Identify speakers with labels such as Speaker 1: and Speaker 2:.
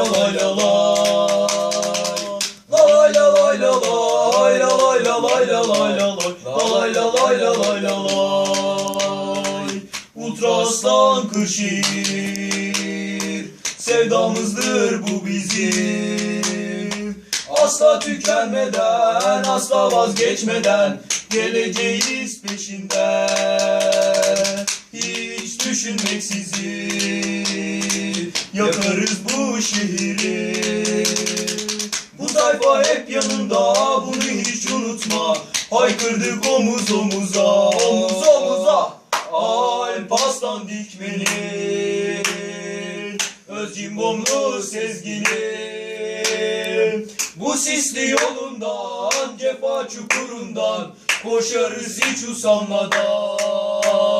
Speaker 1: la lay la lay. La lay la lay la lay la lay la Sevdamızdır bu bizim Asla tükenmeden Asla vazgeçmeden Geleceğiz peşinden Hiç düşünmeksizin Yakarız bu şehri. Bu tayfa hep yanında Bunu hiç unutma. Haykırdık omuz omuza. Omuz omuza. Alp aslan dikmeli. Öz cimbomlu sezgili. Bu sisli yolundan Cefa çukurundan Koşarız hiç usanmadan